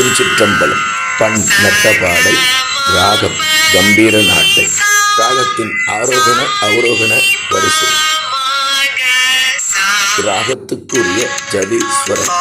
திருச்சிற்றம்பலம் பண் நட்டபாடல் ராகம் கம்பீர நாட்டை ராகத்தின் ஆரோகண அவரோகண வரிசை. ராகத்துக்குரிய ஜதீஸ்வரம்